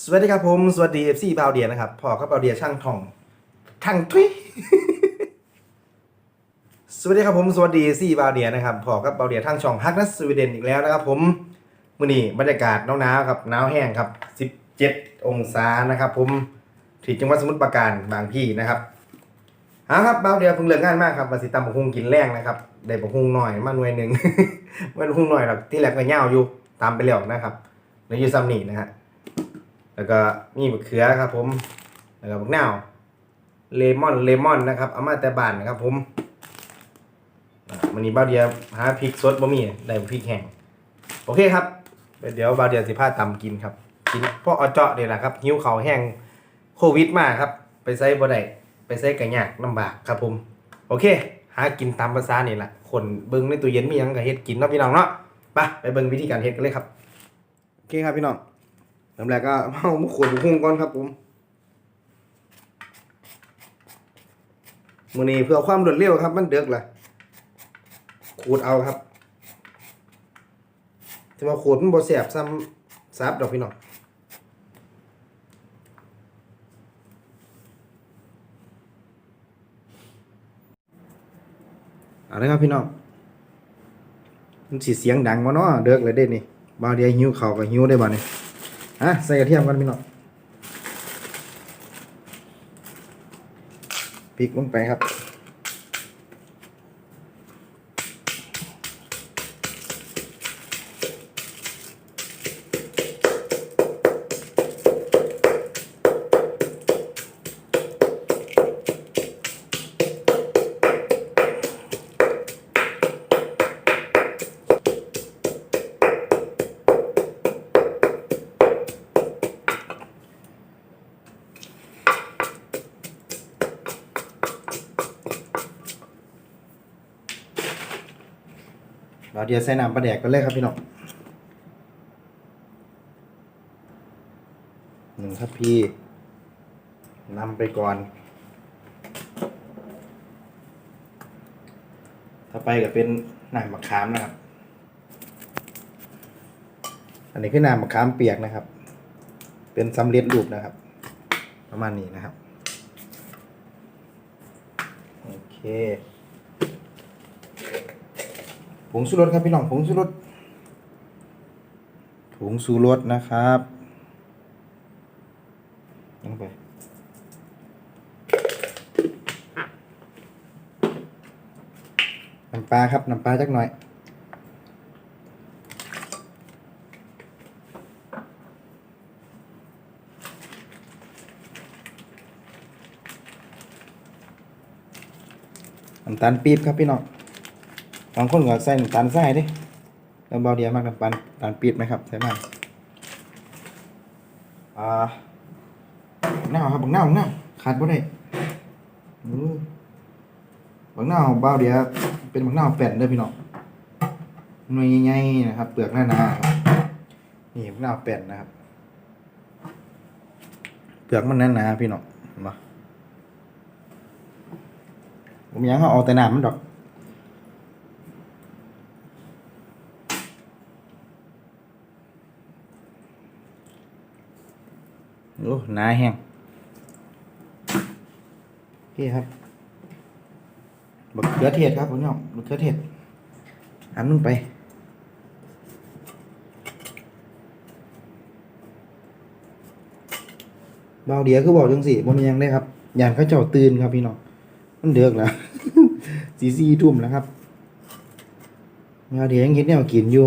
สวัสดีครับผมสวัสดีเอฟซีบาวเดียนะครับพอกับาวเดียช่างทองทางทุยสวัสดีครับผมสวัสดีซีบาวเดียนะครับพอกับาวเดียทางช่องฮักนัสสวีเดนอีกแล้วนะครับผมมื่อนี้บรรยากาศหนาวๆครับหนาวแห้งครับ 17 องศานะครับ ผมที่จังหวัดสมุทรปราการบางพี่นะครับเอาครับบาวเดียเพิ่งเลิกงานมากครับมาสิตำบักฮุงกินแรงนะครับได้บักฮุงหน่อยมาหน่วยหนึ่งม่บักฮุงหน่อยหรอกที่แรกก็เง่าอยู่ตามไปแล้วนะครับในยูซัมนี่นะฮะ แล้วก็มีมะเขือครับผม แล้วก็มะนาวเลมอนเลมอนนะครับเอามาแต่บ้านนะครับผมอ่าวันนี้บ้าเดียวหาพริกสดบ่มีได้พริกแห้งโอเคครับ เดี๋ยวบ้าเดียวสิพาตำกินครับกินเพราะเอาเจาะนี่แหละครับหิ้วเขาแห้งโควิดมาครับ ไปใส่บ่ได้ไปใส่กระยากลำบากครับผม โอเค หากินตามภาษานี่แหละคนเบิ่งในตู้เย็นมียังก็เฮ็ดกินเนาะพี่น้องเนาะไปไปเบิ่งวิธีการเฮ็ดกันเลยครับโอเคครับพี่น้อง ลำแรกก็เอามาขวดบุ้งก่อนครับผมมือนี้เพื่อความรวดเร็วครับ มันเดือกแหละขูดเอาครับจะมาขูดมันบ่แสบซ้ำซับดอกพี่น้องเอาเลยครับพี่น้องมันสิเสียงดังวะเนาะเดือกเลยเด้นี่บาเดียหิวเขาวก็หิวได้บ่เนี่ย อะใส่กระเทียมกันพี่น้องพริกลงไปครับ เราเดี๋ยวใส่น้ำปลาแดกกันเลยครับพี่น้องหนึ่งทัพพีนำไปก่อน ถ้าไปก็เป็นน้ำมะขามนะครับ อันนี้คือน้ำมะขามเปียกนะครับ เป็นสำเร็จรูปนะครับ ประมาณนี้นะครับ โอเค ผงชูรสครับพี่น้องผงชูรสผงชูรสนะครับลงไปน้ำปลาครับน้ำปลาจักหน่อยน้ำตาลปี๊บครับพี่น้อง บางคนก็ใส่น้ำตาลทรายดิแล้วเบาเดียวมากน้ำตาลน้ำตาลปี๊บไหมครับใส่มากอ่าหน้าวครับบักหน้าบักหน้าขาดบ่ได้อือบักหน้าเบาเดียวเป็นบักหน้าแป่นเด้อพี่น้องหน่วยใหญ่ๆนะครับ เปลือกหน้าๆครับนี่บักหน้าแป่นนะครับ เปลือกมันหนาๆพี่น้องเห็นปะผมยังเอาแต่น้ำมันดอก โอ้หนาแห้งโอเครับบักเขือเทศครับผมน้องบักเขือเทศอันนึงไปเบาเดียคือบอกจังสิบ่มียังได้ครับยานเขาเจ้าตื่นครับพี่น้องมันเดือกแล้วสีสีทุ่มแล้วครับเบาเดียยังเห็นแนวกินอยู่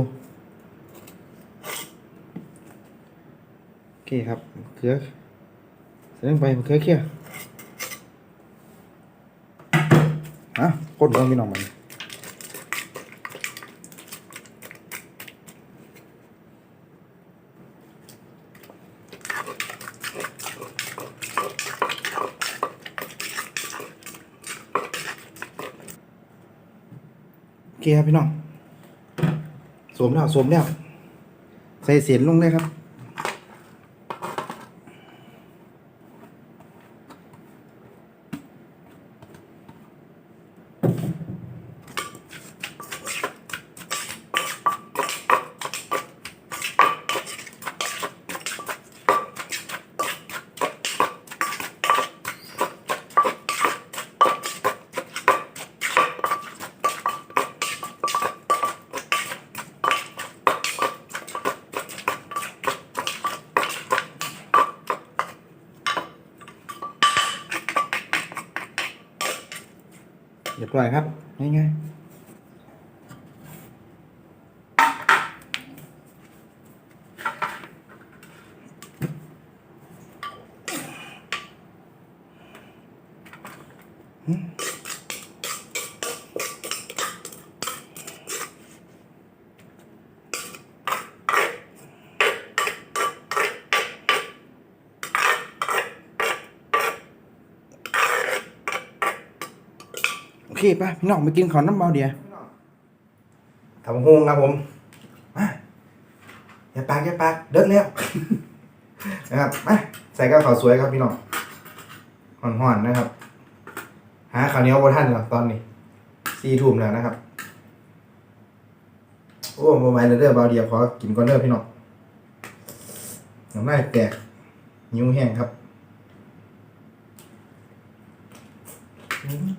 โอเคครับเขือใส่ลงไปเขือเคี่ยวฮะกดลงพี่น้องมันโอเคครับพี่น้องสวมแล้วสวมแล้วใส่เสียนลงเลยครับ เรียบร้อยครับง่ายๆ เคป่ะพี่น้องไปกินขอน้ำเบาเดียวทำหงครับผมอย่าปากอย่าปากเดินแล้วนะครับมาใส่กับข้าวสวยครับพี่น้องห่อนๆนะครับ หาข้าวเหนียวบนท่านหรอตอนนี้สี่ทุ่มแล้วนะครับ โอ้โมบายเด้อเบาเดียวขอกินก่อนเด้อพี่น้องน้ำลายแตกนิ้วแห้งครับอืมอืม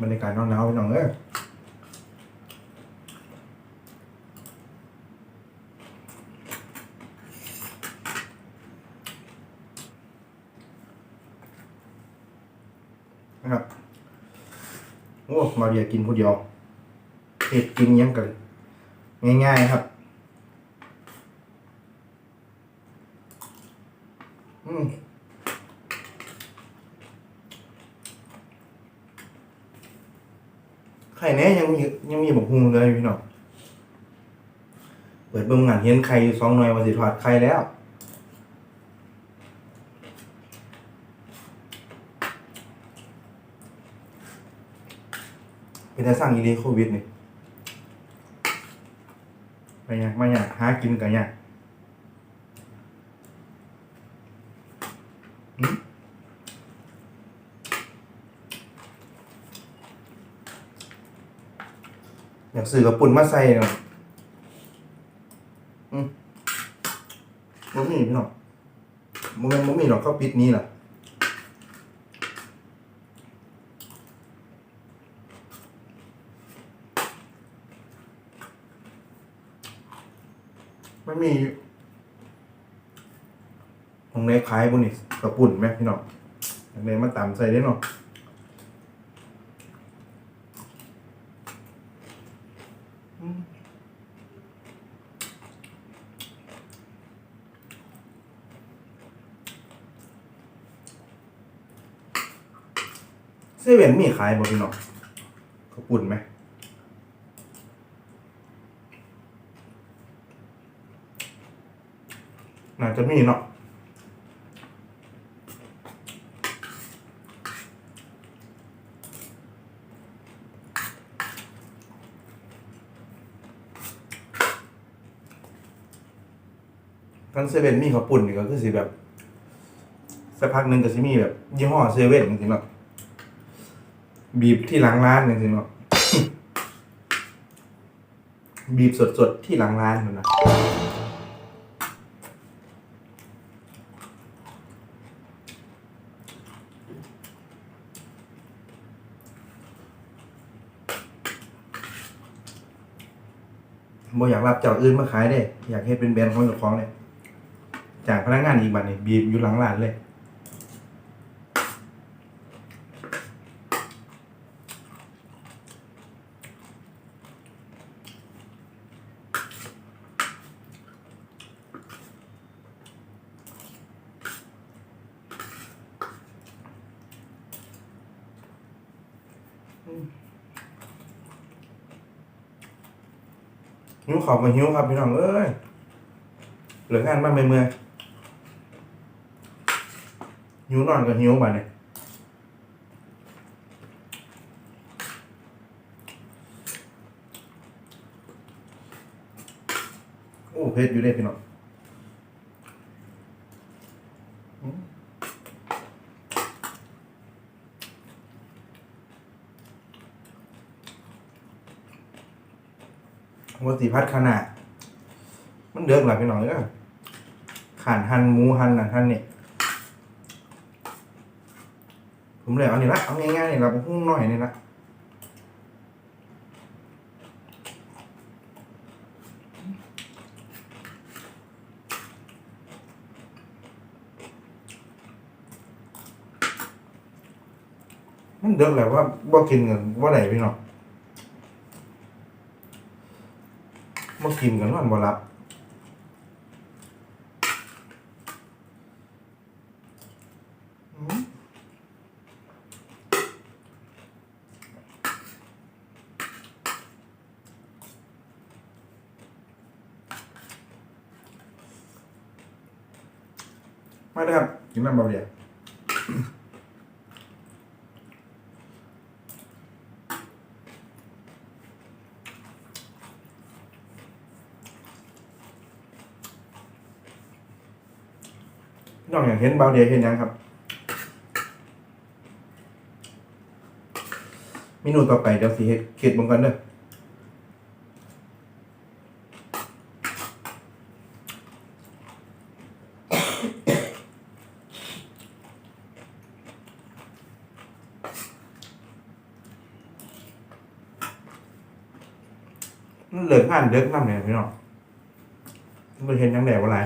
บรรยากาศหนาวๆพี่น้องเอ้ยนะครับ โอ้ มาเรียกินผู้เดียวเผ็ดกินยังกัน ง่ายๆครับ อืม ไข่แน่ยังมียังมีบกฮุงเลยพี่น้องเปิดเบิ่งงานเห็นไข่อยู่สองหน่วยวันสิทอดไข่แล้วเป็นแต่สร้างอีเลโควิดนี่ไปยังมาอยากหากินกันยัง อยากซื้อกับปุ่นมาใส่เนาะอืมบ่มีพี่น้องบ่แม่นมีหรอกเขาปิดนี้ล่ะไม่มีของในขายบุนี่กระปุ่นไหมพี่น้องของในมาตามใส่ได้เนาะ เซเว่นมีขายบ่พี่น้องกระปุ่นไหมน่าจะมีเนาะกันเซเว่นมีขาปุ่นนี่ก็คือสิแบบสักพักหนึ่งก็สิมีแบบยี่ห้อเซเว่นจริงๆเนาะ บีบที่หลังร้านจริงๆเนาะบีบสดๆที่หลังร้านนั่นะบ่อยากรับเจ้าอื่นมาขายเด้ อยากเฮ็ดเป็นแบรนด์ของเจ้าของเลยจากพนักงานอีกบัดนี่บีบอยู่หลังร้านเลย หิวขอบมาหิวครับพี่น้องเอ้ยเหลืองานบ้านไปเมืองหิวนอนกับหิวบ้านเนี่ยโอ้เพชรอยู่ได้พี่น้อง วสีพัดขนาดมันเดือดหลับไปหน่อยก็ขานหันหมูหันนั่นหันเนี่ยผมเลยเอานี่ละเอาง่ายๆนี่ละหุ้งหน่อยนี่ละมันเดือดแล้วว่าบ่กินกันว่าไหนไปหน่อย บ่กินกันนอนบ่หลับมมาเลยครับกินน้ำเบาเดียว น้องอยากเห็นเบาเดียเห็นยังครับเมนูต่อไปเดี๋ยวสิเฮ็ดเค็ดบังกันเด้อเหลืองานเด็กน้ำเนี่ยพี่น้องมันเห็นยังแดดว่าไร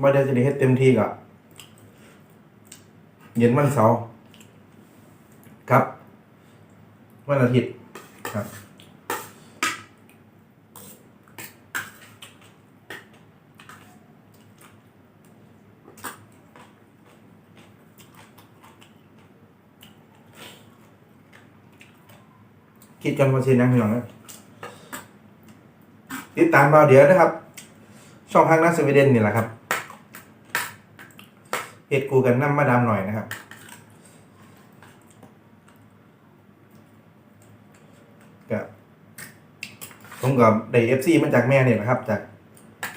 ว่าเดี๋ยวจะได้เฮ็ดเต็มที่ก็เย็นวันเสาร์ครับ วันอาทิตย์ครับคิดกันว่าเช่นยังพี่น้องนะติดตามเบาเดี๋ยวนะครับ ช่องทางนักสวีเดนนี่แหละครับ เพจกูกันน้ำมาดามหน่อยนะครับ กับผมกับได้เอฟซีมาจากแม่เนี่ยนะครับ จาก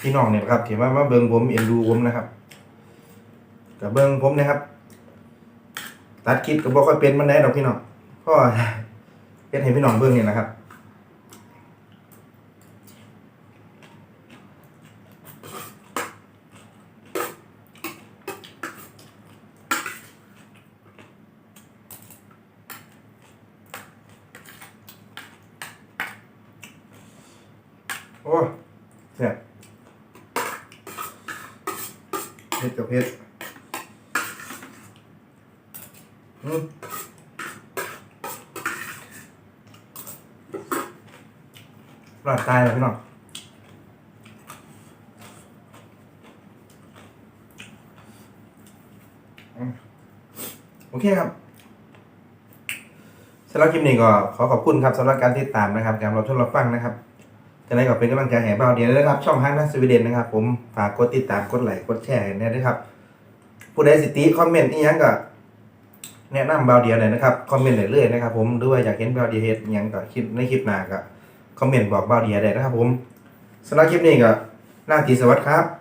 พี่น้องเนี่ยนะครับที่ว่ามาเบิ้งผมเอ็นดูผมนะครับกับเบิ้งผมนะครับ ตัดคลิปก็บ่ค่อยเป็นมันได้ดอกพี่น้องก็เป็นให้พี่น้องเบิ่งเนี่ยนะครับ โอ้แซ่บเผ็ดกับเผ็ดอืมรอดตายแล้วพี่น้องอืมโอเคครับสำหรับคลิปนี้ก็ขอขอบคุณครับสำหรับการติดตามนะครับการรับชมรับฟังนะครับ จะได้ก็เป็นกำลังใจให้เบาเดียวนะครับ ช่องทางนัสวีเดนนะครับ ผมฝากกดติดตามกดไลค์กดแชร์ให้แน่ด้วยครับ ผู้ใดสิติคอมเมนต์อีหยังก็แนะนำเบาเดียวหน่อยนะครับคอมเมนต์ได้เลยนะครับผมด้วยอยากเห็นเบาเดียวเฮ็ดอิหยังก็คลิปในคลิปหน้าก็คอมเมนต์บอกเบาเดียวได้นะครับ ผมสำหรับคลิปนี้ก็น่าตีสวัสดีครับ